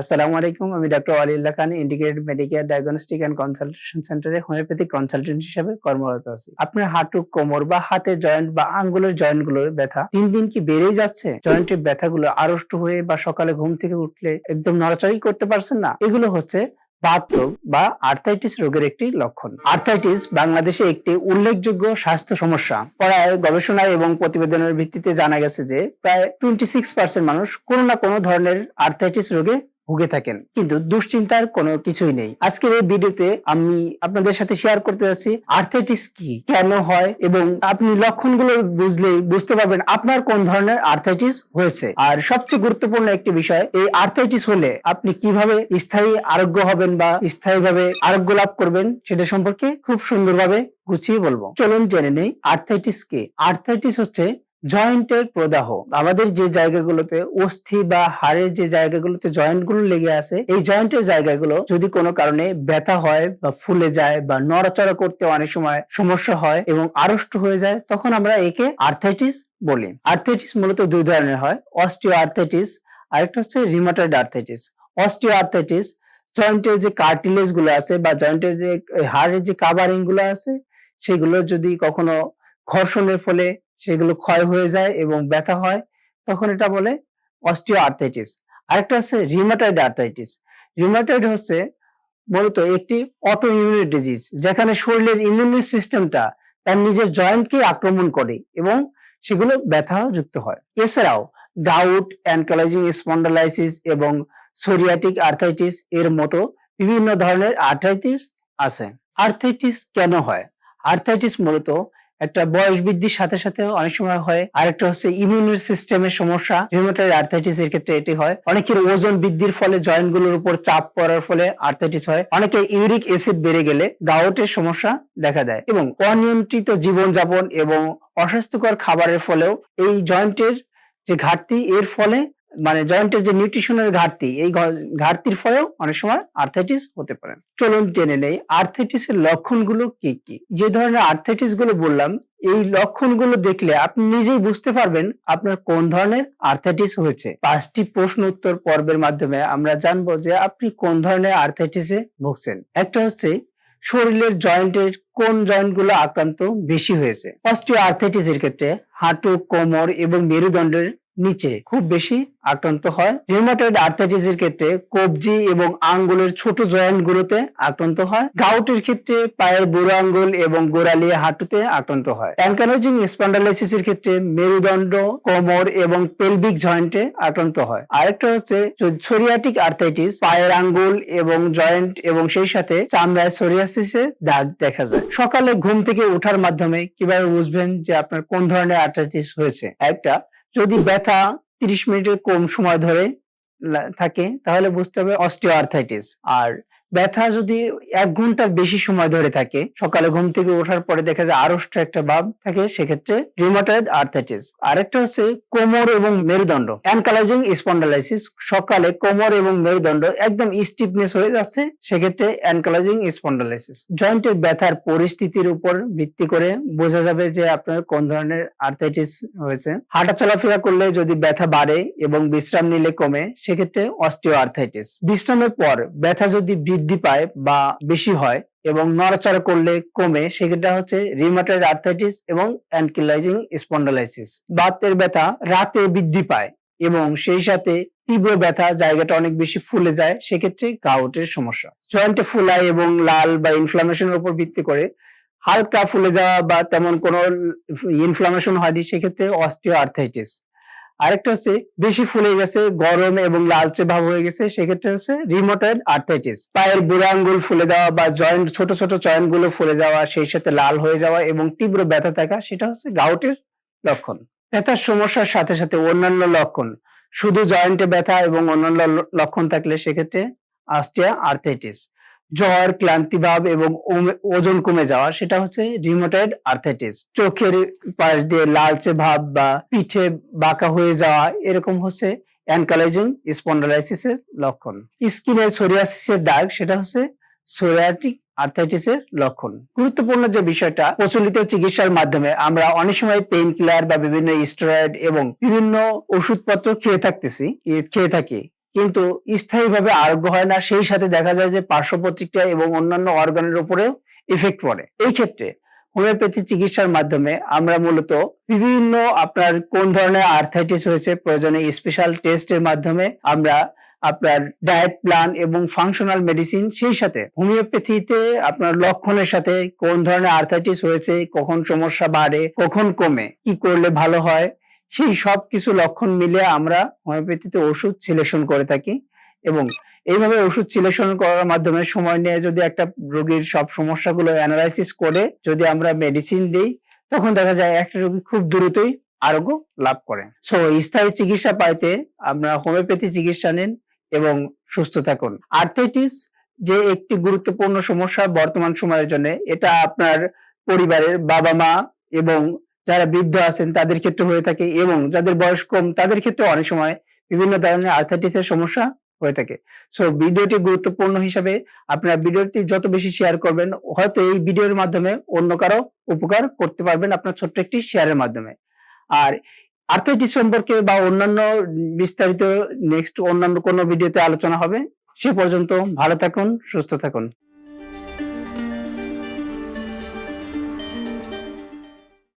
আসসালামু আলাইকুম, আমি doctor Waliullah Khan integrated medicare diagnostic and consultation সেন্টারে হোমিওপ্যাথিক কনসালটেন্ট হিসেবে কর্মরত আছি। আপনার হাঁটু, কোমর বা হাতের জয়েন্ট বা আঙ্গুলের জয়েন্টগুলোর ব্যথা দিন দিন কি বেড়েই যাচ্ছে? জয়েন্টের ব্যথাগুলো আড়ষ্ট হয়ে বা সকালে ঘুম থেকে উঠলে একদম নড়াচড়াই করতে পারছেন না? এগুলো হচ্ছে বাত রোগ বা আর্থাইটিস রোগের একটি লক্ষণ। আর্থাইটিস বাংলাদেশে একটি উল্লেখযোগ্য স্বাস্থ্য সমস্যা। পড়ায়, গবেষণায় এবং প্রতিবেদনের ভিত্তিতে জানা গেছে যে, প্রায় টোয়েন্টি সিক্স পার্সেন্ট মানুষ কোনো না কোনো ধরনের আর্থাইটিস রোগে ভুগে থাকেন। কিন্তু দুশ্চিন্তার কোনো কিছুই নেই। আজকের এই ভিডিওতে আমি আপনাদের সাথে শেয়ার করতে যাচ্ছি আর্থাইটিস কি, কেন হয় এবং আপনি লক্ষণগুলো বুঝলেই বুঝতে পারবেন আপনার কোন ধরনের আর্থাইটিস হয়েছে। আর সবচেয়ে গুরুত্বপূর্ণ একটি বিষয়, এই আর্থাইটিস হলে আপনি কীভাবে স্থায়ী আরোগ্য হবেন বা স্থায়ীভাবে আরোগ্য লাভ করবেন সেটা সম্পর্কে খুব সুন্দরভাবে গুছিয়ে বলব। চলুন জেনে নেই আর্থাইটিস কি। আর্থাইটিস হচ্ছে জয়েন্টের প্রদাহ। আমাদের যে জায়গাগুলোতে অস্থি বা হাড়ের যে জায়গাগুলোতে জয়েন্টগুলো লেগে আছে, এই জয়েন্টের জায়গাগুলো যদি কোনো কারণে ব্যথা হয় বা ফুলে যায় বা নড়াচড়া করতে অনেক সময় সমস্যা হয় এবং আড়ষ্ট হয়ে যায়, তখন আমরা একে আর্থাইটিস বলি। আর্থাইটিস মূলত দুই ধরনের হয় অস্টিও আর্থাইটিস আরেকটা হচ্ছে রিমাটয়েড আর্থাইটিস অস্টিও আর্থাইটিস জয়েন্টের যে কার্টিলেজগুলো আছে বা জয়েন্টের যে, হাড়ের যে কাভারিংগুলো আছে, সেগুলো যদি কখনো ঘর্ষণের ফলে সেগুলো ক্ষয় হয়ে যায় এবং ব্যথা হয়, তখন এটা বলে অস্টিও আর্থাইটিস আরেকটা হচ্ছে রিউমাটয়েড আর্থাইটিস রিউমাটয়েড হচ্ছে মূলত একটি অটো ইমিউনি ডিজিজ যেখানে শরীরের ইমিউনি সিস্টেমটা তার নিজের জয়েন্টকে আক্রমণ করে এবং সেগুলো ব্যথা যুক্ত হয়। এছাড়াও গাউট অ্যানকালাইজিং স্পন্ডালাইসিস এবং সোরিয়াটিক আর্থাইটিস এর মতো বিভিন্ন ধরনের আর্থাইটিস আছে। আর্থাইটিস কেন হয়? আর্থাইটিস মূলত একটা বয়স বৃদ্ধির সাথে সাথে অনেক সময় হয়। আরেকটা হচ্ছে ইমিউনি সিস্টেমের সমস্যা রিউমাটয়েড আর্থাইটিস এর ক্ষেত্রে এটি হয়। অনেকের ওজন বৃদ্ধির ফলে জয়েন্টগুলোর উপর চাপ পড়ার ফলে আর্থাইটিস হয়। অনেকে ইউরিক অ্যাসিড বেড়ে গেলে গাউটের সমস্যা দেখা দেয় এবং অনিয়ন্ত্রিত জীবনযাপন এবং অস্বাস্থ্যকর খাবারের ফলেও এই জয়েন্টের যে ঘাটতি, এর ফলে মানে জয়েন্টের যে নিউট্রিশনের ঘাটতি, এই ঘাটতির ফলেও অনেক সময় আর্থাইটিস হতে পারে। চলুন জেনে নেই আর্থাইটিসের লক্ষণগুলো কি কি? যে ধরনের আর্থাইটিসগুলো বললাম, এই লক্ষণগুলো দেখলে আপনি নিজেই বুঝতে পারবেন আপনার কোন ধরনের আর্থাইটিস হয়েছে। পাঁচটি প্রশ্ন উত্তর পর্বের মাধ্যমে আমরা জানব যে আপনি কোন ধরনের আর্থাইটিসে ভুগছেন। একটা হচ্ছে, শরীরের জয়েন্টের কোন জয়েন্টগুলো আক্রান্ত বেশি হয়েছে? অস্টিও আর্থাইটিস এর ক্ষেত্রে হাঁটু, কোমর এবং মেরুদণ্ডের নিচে খুব বেশি আক্রান্ত হয়। রিউমাটয়েড আর্থাইটিস এর ক্ষেত্রে কবজি এবং আঙ্গুলের ছোট জয়েন্ট গুলোতে আক্রান্ত হয়। গাউটের ক্ষেত্রে পায়ের বুড়ো আঙ্গুল এবং গোড়ালি হাঁটুতে আক্রান্ত হয়। অ্যাঙ্কানোজিং স্পন্ডালাইসিস এর ক্ষেত্রে মেরুদণ্ড, কোমর এবং পেলভিক জয়েন্টে আক্রান্ত হয়। আরেকটা হচ্ছে সোরিয়াটিক আর্থাইটিস পায়ের আঙ্গুল এবং জয়েন্ট এবং সেই সাথে চামড়ায় সোরিয়াসিসে দাগ দেখা যায়। সকালে ঘুম থেকে ওঠার মাধ্যমে কীভাবে বুঝবেন যে আপনার কোন ধরনের আর্থাইটিস হয়েছে? একটা যদি ব্যথা তিরিশ মিনিটের কম সময় ধরে থাকে তাহলে বুঝতে হবে অস্টিও আর্থাইটিস আর ব্যথা যদি এক ঘণ্টার বেশি সময় ধরে থাকে, সকালে ঘুম থেকে ওঠার পরে দেখা যায় আড়ষ্ট একটা ভাব থাকে, সেক্ষেত্রে রিউমাটয়েড আর্থাইটিস আরেকটা হচ্ছে কোমর এবং মেরুদণ্ড। অ্যানকালাইজিং স্পন্ডালাইসিস সকালে কোমর এবং মেরুদণ্ড একদম স্টিফনেস হয়ে যাচ্ছে, সেক্ষেত্রে অ্যানকালাইজিং স্পন্ডালাইসিস জয়েন্টের ব্যথার পরিস্থিতির উপর ভিত্তি করে বোঝা যাবে যে আপনার কোন ধরনের আর্থাইটিস হয়েছে। হাঁটা চলাফেরা করলে যদি ব্যথা বাড়ে এবং বিশ্রাম নিলে কমে, সেক্ষেত্রে অস্টিও আর্থাইটিস বিশ্রামের পর ব্যথা যদি বৃদ্ধি পায় বা বেশি হয় এবং নড়াচড়া করলে কমে, সেক্ষেত্রে হচ্ছে রিমাটয়েড আর্থাইটিস এবং অ্যানকিলাইজিং স্পন্ডালাইসিস বাতের ব্যথা রাতে বৃদ্ধি পায় এবং সেই সাথে তীব্র ব্যথা, জায়গাটা অনেক বেশি ফুলে যায়, সেক্ষেত্রে গাউটের সমস্যা। জয়েন্টে ফুলায় এবং লাল বা ইনফ্লামেশনের উপর ভিত্তি করে হালকা ফুলে যাওয়া বা তেমন কোনো ইনফ্লামেশন হয়নি, সেক্ষেত্রে অস্টিও আর্থাইটিস আরেকটা হচ্ছে বেশি ফুলে গেছে, গরম এবং লালচে ভাব হয়ে গেছে, সেক্ষেত্রে হচ্ছে রিমোটয়েড আর্থাইটিস পায়ের বুড়া আঙ্গুল ফুলে যাওয়া বা জয়েন্ট ছোট ছোট জয়েন্টগুলো ফুলে যাওয়া, সেই সাথে লাল হয়ে যাওয়া এবং তীব্র ব্যথা থাকা, সেটা হচ্ছে গাউটের লক্ষণ। ব্যথার সমস্যার সাথে সাথে অন্যান্য লক্ষণ, শুধু জয়েন্টে ব্যথা এবং অন্যান্য লক্ষণ থাকলে সেক্ষেত্রে আস্টিয়া আর্থাইটিস জ্বর ক্লান্তিভাব এবং ওজন কমে যাওয়া, সেটা হচ্ছে রিমোটয়েড আর্থাইটিস চোখের পাশ দিয়ে লালচে ভাব বা পিঠে বাঁকা হয়ে যাওয়া, এরকম হচ্ছে অ্যানকালাইজিং স্পন্ডালাইসিসের লক্ষণ। স্কিনে সোরিয়াসিসের দাগ, সেটা হচ্ছে সোরিয়াটিক আর্থাইটিসের লক্ষণ। গুরুত্বপূর্ণ যে বিষয়টা, প্রচলিত চিকিৎসার মাধ্যমে আমরা অনেক সময় পেইন কিলার বা বিভিন্ন স্টেরয়েড এবং বিভিন্ন ওষুধপত্র খেয়ে থাকতেছি, খেয়ে থাকি। কিন্তু স্থায়ীভাবে আরোগ্য হয় না, সেই সাথে দেখা যায় যে পার্শ্ব প্রতিক্রিয়া এবং অন্যান্য অর্গানের উপরেও ইফেক্ট পড়ে। এই ক্ষেত্রে হোমিওপ্যাথি চিকিৎসার মাধ্যমে আমরা মূলত বিভিন্ন আপনার কোন ধরনের আর্থাইটিস হয়েছে, প্রয়োজনে স্পেশাল টেস্টের মাধ্যমে আমরা আপনার ডায়েট প্ল্যান এবং ফাংশনাল মেডিসিন সেই সাথে হোমিওপ্যাথিতে আপনার লক্ষণের সাথে কোন ধরনের আর্থাইটিস হয়েছে, কখন সমস্যা বাড়ে, কখন কমে, কি করলে ভালো হয় সেই সব কিছু লক্ষণ মিলে আমরা হোমিওপ্যাথিতে ওষুধ সিলেকশন করে থাকি এবং এইভাবে ওষুধ সিলেকশন করার মাধ্যমে সময় নিয়ে যদি একটা রোগীর সব সমস্যাগুলো অ্যানালাইসিস করে যদি আমরা মেডিসিন দিই, তখন দেখা যায় একটা রোগী খুব দ্রুতই আরোগ্য লাভ করে। সো স্থায়ী চিকিৎসা পাইতে আমরা হোমিওপ্যাথি চিকিৎসা নিন এবং সুস্থ থাকুন। আর্থাইটিস যে একটি গুরুত্বপূর্ণ সমস্যা বর্তমান সময়ের জন্য, এটা আপনার পরিবারের বাবা মা এবং যারা বৃদ্ধ আছেন, তাদের ক্ষেত্রে হয়ে থাকে এবং যাদের বয়স কম, তাদের ক্ষেত্রে অনেক সময় বিভিন্ন ধরনের আর্থাইটিসের সমস্যা হয়ে থাকে। সো ভিডিওটি গুরুত্বপূর্ণ হিসাবে আপনারা ভিডিওটি যত বেশি শেয়ার করবেন, হয়তো এই ভিডিওর মাধ্যমে অন্য কারও উপকার করতে পারবেন আপনার ছোট্ট একটি শেয়ারের মাধ্যমে। আর আর্থাইটিস সম্পর্কে বা অন্যান্য বিস্তারিত নেক্সট অন্যান্য কোনো ভিডিওতে আলোচনা হবে, সে পর্যন্ত ভালো থাকুন, সুস্থ থাকুন।